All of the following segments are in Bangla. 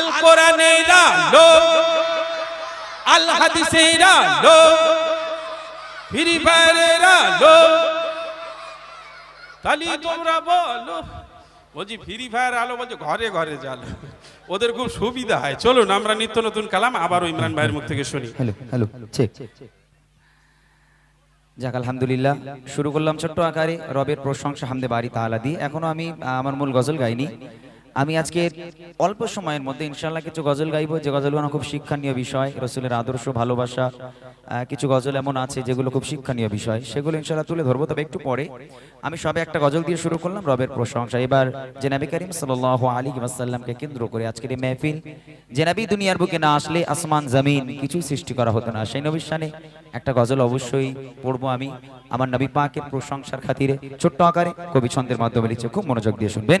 আল আলো ফ্রি তাহলে তোমরা বলো। বলছি, ফ্রি ফায়ার আলো বলছে, ঘরে ঘরে জালো ওদের খুব সুবিধা হয়। চলুন, আমরা নিত্য নতুন কালাম আবারও ইমরান ভাইয়ের মুখ থেকে শুনি। হ্যালো হ্যালো যাক, আলহামদুলিল্লাহ। শুরু করলাম ছোট্ট আকারে। রবের প্রশংসা হামদে বাড়ি তাআলা দিয়ে এখনও আমি আমার মূল গজল গাইনি। আমি আজকে অল্প সময়ের মধ্যে ইনশাল্লাহ কিছু গজল গাইবো। যে গজলগুলো খুব শিক্ষণীয় বিষয়, রসুলের আদর্শ, ভালোবাসা কিছু গজল এমন আছে যেগুলো খুব শিক্ষণীয় বিষয়। সেগুলো ইনশাল্লাহ তুলে ধরবো, তবে একটু পরে আমি সবে একটা গজল দিয়ে শুরু করলাম, রবের প্রশংসা। এবার জেনাবি করিম সাল্লাল্লাহু আলী ওয়াসাল্লামকে কেন্দ্র করে আজকের এই মেহফিল জেনাবি দুনিয়ার বুকে না আসলে আসমান, জমিন কিছুই সৃষ্টি করা হতো না। সেই নবীর একটা গজল অবশ্যই পড়ব আমি। আমার নবী পাকের প্রশংসার খাতিরে ছোট্ট আকারে কবি ছন্দের মাধ্যমে লিখছে। খুব মনোযোগ দিয়ে শুনবেন।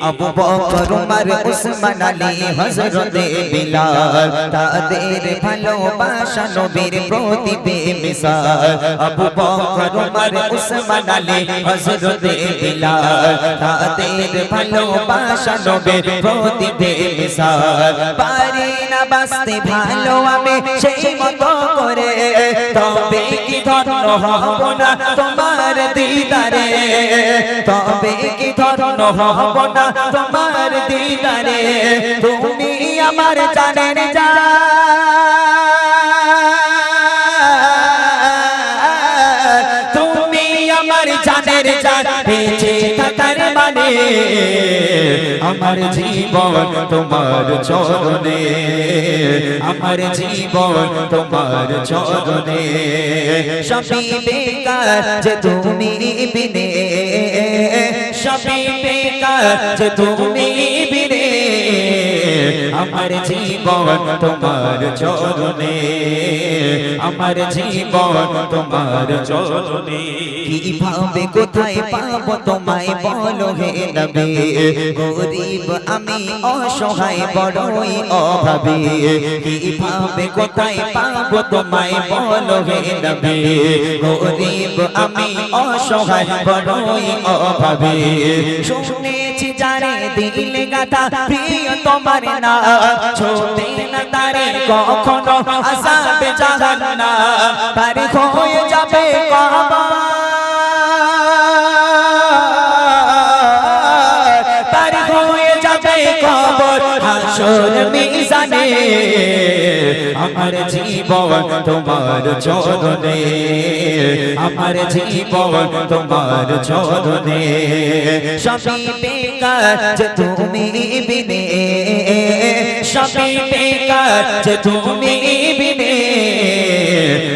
আবু বকর উমর উসমান আলী হযরত বিলাল তাদের ভালোবাসা নবীর প্রতি বেমিসাল আবু বকর উমর উসমান আলী হযরত বিলাল তাদের ভালোবাসা নবীর প্রতি বেমিসাল পারি না বাঁচতে ভালো আমি সেই মতো করে তবে কি ধন্য হব না তোমার দিদারে তবে কি হব না তোমার দিদারে, তুমি আমার জানের যা। তুমি আমার জানের জান বেঁচে থাকার মানে আমার জীবন তোমার চরণে, আমার জীবন তোমার চরণে। সবই বেকার যে তুমি বিনে সবই বেকার তুমি বিনে আমার জীবন তোমার চরণে, আমার জীবন তোমার চরণে। কীভাবে কোথায় পাবো তোমায় বলো হে নবী? গরিব আমি, অসহায় বড়ই অভাবী। কীভাবে কোথায় পাবো তোমায় বলো হে নবী? গরিব আমি, অসহায় বড়ই অভাবী। শুনেছি জানে দিল গাথা প্রিয় তোমার না। ছোটে না তারে কখনো আসাবে জাহান্না পারে হয়ে যাবে কবা। হাসর মিজানে, আমার জীবন তোমার চরণে, আমার জীবন তোমার চরণে। সবই বেকার তুমি বিনে সবই বেকার তুমি বিনে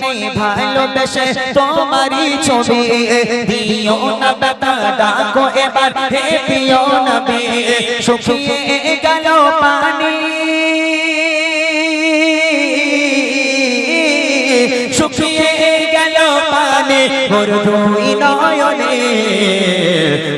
মন ভালোবেসে তোমারই ছবি দিও না বেটা ডাকো এবার। হে প্রিয় নবী, শুকিয়ে গেল পানি। শুকিয়ে গেল পানি মোর দুই নয়নে।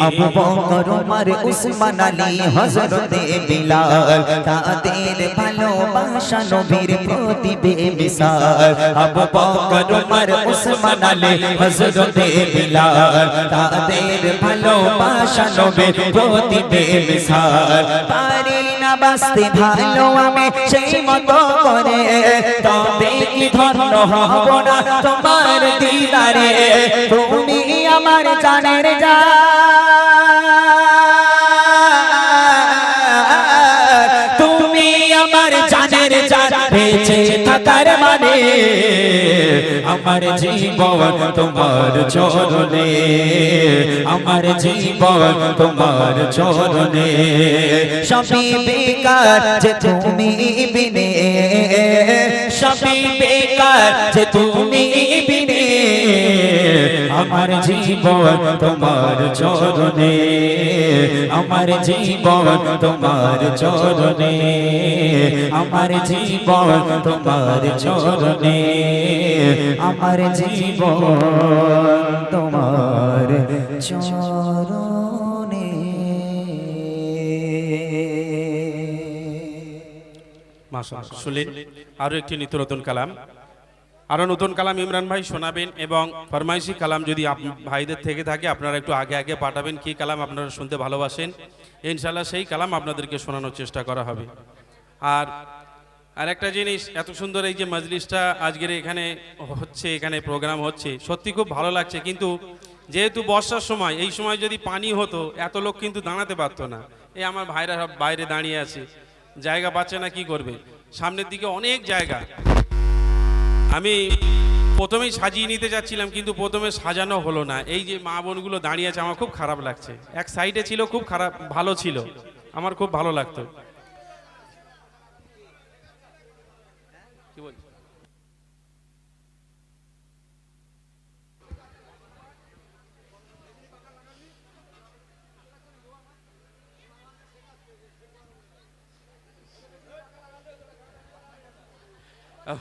আবু বকর উমর উসমান আলী হযরতে বিলাল তাদের ভালোবাসা নবীর প্রতি বেমিসাল আবু বকর উমর উসমান আলী হযরতে বিলাল তাদের ভালোবাসা নবীর প্রতি বেমিসাল পারি না বাঁচতে ভালো আমি সেই মতো করে তবে কি ধন্য হব না তোমার দিদারে তুমি আমার জানের যা থাকার মানে আমার জীবন তোমার চরণে, আমার জীবন তোমার চরণে। সবই বেকার যে তুমি বিনে সবই বেকার যে তুমি আমার জীবন তোমার চরণে, আমার জীবন তোমার চরণে, আমার জীবন তোমার চরণে, আমার জীবন তোমার চরণে। মাশাআল্লাহ। শুনলেন? আরও একটি নিত্য নতুন কালাম। আরও নতুন কালাম ইমরান ভাই শোনাবেন এবং ফরমাইশি কালাম যদি ভাইদের থেকে থাকে, আপনারা একটু আগে আগে পাঠাবেন কি কালাম আপনারা শুনতে ভালোবাসেন। ইনশাল্লাহ সেই কালাম আপনাদেরকে শোনানোর চেষ্টা করা হবে। আর আর একটা জিনিস, এত সুন্দর এই যে মজলিসটা আজকের এখানে হচ্ছে, এখানে প্রোগ্রাম হচ্ছে, সত্যি খুব ভালো লাগছে। কিন্তু যেহেতু বর্ষার সময়, এই সময় যদি পানি হতো, এত লোক কিন্তু দাঁড়াতে পারতো না। এই আমার ভাইরা সব বাইরে দাঁড়িয়ে আছে। জায়গা পাচ্ছে না, কি করবে? সামনের দিকে অনেক জায়গা। আমি প্রথমেই সাজিয়ে নিতে যাচ্ছিলাম, কিন্তু প্রথমে সাজানো হলো না। এই যে মা বোনগুলো দাঁড়িয়ে আছে, আমার খুব খারাপ লাগছে। এক সাইডে ছিল, খুব খারাপ, ভালো ছিল। আমার খুব ভালো লাগতো কি বলছো? আহ,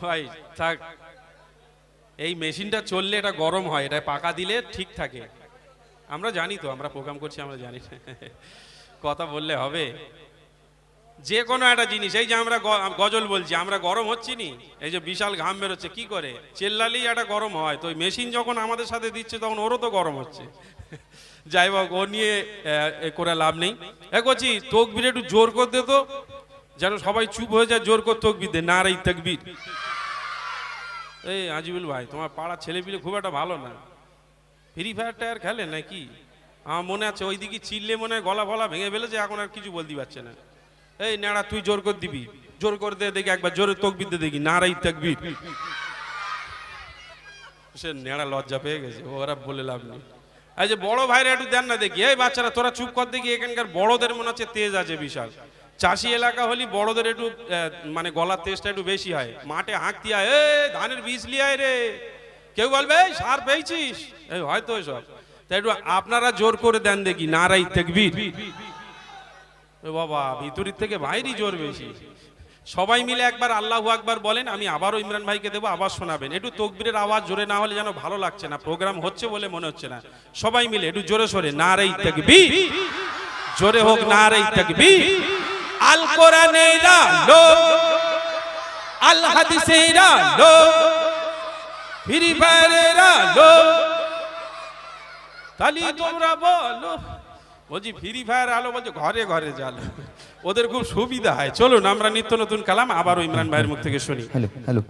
ভাই, থাক। এই মেশিনটা চললে এটা গরম হয়, এটা পাকা দিলে ঠিক থাকে। আমরা জানি তো, আমরা প্রোগ্রাম করছি, আমরা জানি। কথা বললে হবে। যে কোনো একটা জিনিস, এই যে আমরা গজল বলছি, আমরা গরম হচ্ছি নি, এই যে বিশাল ঘাম বেরোচ্ছে, কি করে? চেল্লালেই একটা গরম হয়, তো মেশিন যখন আমাদের সাথে দিচ্ছে, তখন ওরও তো গরম হচ্ছে। যাই হোক, ও নিয়ে করে লাভ নেই। এ করছি তকবির একটু জোর করে দে তো। যেন সবাই চুপ হয়ে যায়, জোর করে তকবির দে না রে তকবির। এই আজিবুল ভাই, তোমার পাড়ার ছেলেপিলে খুব একটা ভালো না। ফ্রি ফায়ার টায়ার খেলে নাকি? আমার মনে আছে ওই দিকে চিল্লে মনে হয় গলা ফলা ভেঙে ফেলেছে, এখন আর কিছু বলতে পারছে না। এই নেড়া, তুই জোর করে দিবি। জোর করে দে, দেখি একবার জোরে তকবির দে দেখি। না নারাই তকবির। সে নেড়া লজ্জা পেয়ে গেছে, ওরা বলে লাভ নেই। এই যে বড় ভাইরা একটু দেন না দেখি। এই বাচ্চারা, তোরা চুপ কর দেখি, এখানকার বড়দের মনে হচ্ছে তেজ আছে বিশাল। চাষি এলাকা হলি বড়দের একটু মানে গলার তেজটা একটু বেশি হয়। মাঠে হাঁক দিয়া এ ধানের বীজ লিয়ায় রে। কেউ বলবে "এই, সার পেয়েছিস? এই হয়তো এসব। তাই একটু আপনারা জোর করে দেন দেখি নারাই এ বাবা ভিতরের থেকে বাইরই জোর বেশি। সবাই মিলে একবার আল্লাহু আকবার বলেন আমি আবারও ইমরান ভাইকে দেবো আবার শোনাবেন। একটু তকবীরের আওয়াজ জোরে না হলে যেন ভালো লাগছে না প্রোগ্রাম হচ্ছে বলে মনে হচ্ছে না। সবাই মিলে একটু জোরে সরে নারাই তাকবীর। জোরে হোক নারাই তাকবীর। আল কোরআনের আলো আল হাদিসের আলো ফ্রি ফায়ারের আলো তাহলে তোমরা বলো। বলছি ফ্রি ফায়ার আলো বলছে ঘরে ঘরে জাল ওদের খুব সুবিধা হয়। চলুন, আমরা নিত্য নতুন কালাম আবার ইমরান ভাইয়ের মুখ থেকে শুনি। Hello hello